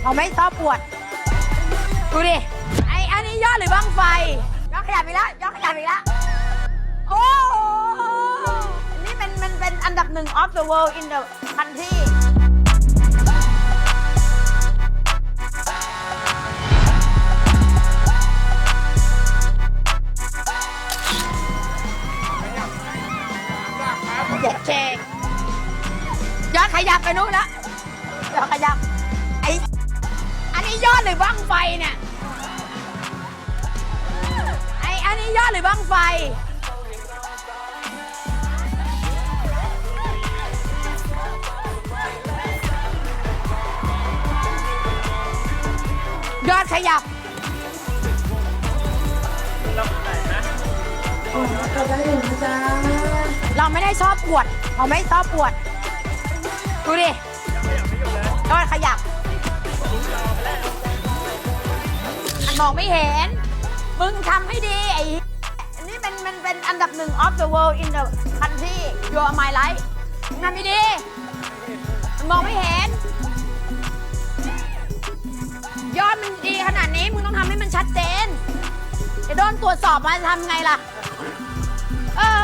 เขาไม่ชอบปวด ดูดิ ไออันนี้ยอดหรือบ้างไฟ ยอดขยับอีกแล้ว ยอดขยับอีกแล้ว โอ้โหนี่มันมันเป็นอันดับหนึ่ง of the world in the country เด็กเชงยอดขยับไปนู้นแล้วยอดขยับ ไอ อันนี้ยอดหรือบ้างไฟเนี่ย ไออันนี้ยอดหรือบ้างไฟ ยอดขยับเราไม่ได้ชอบปวด เราไม่ชอบปวด ดูดิยอดขยับ มองไม่เห็น มึงทำให้ดีไอ้อันนี้เป็นมันเป็นอันดับหนึ่ง of the world in the country your my life มึงทำให้ดีมันมองไม่เห็น ยอดมันดีขนาดนี้ มึงต้องทำให้มันชัดเจนจะโดนตรวจสอบมาจะทำไงล่ะ เออ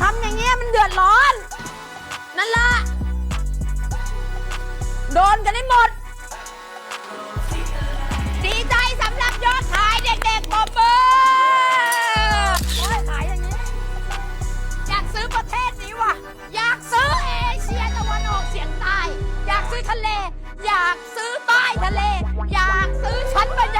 ทำอย่างเงี้ยมันเดือดร้อน นั่นละโดนกันได้หมด ทะเล อยากซื้อป้ายทะเล อยากซื้อชั้นบรร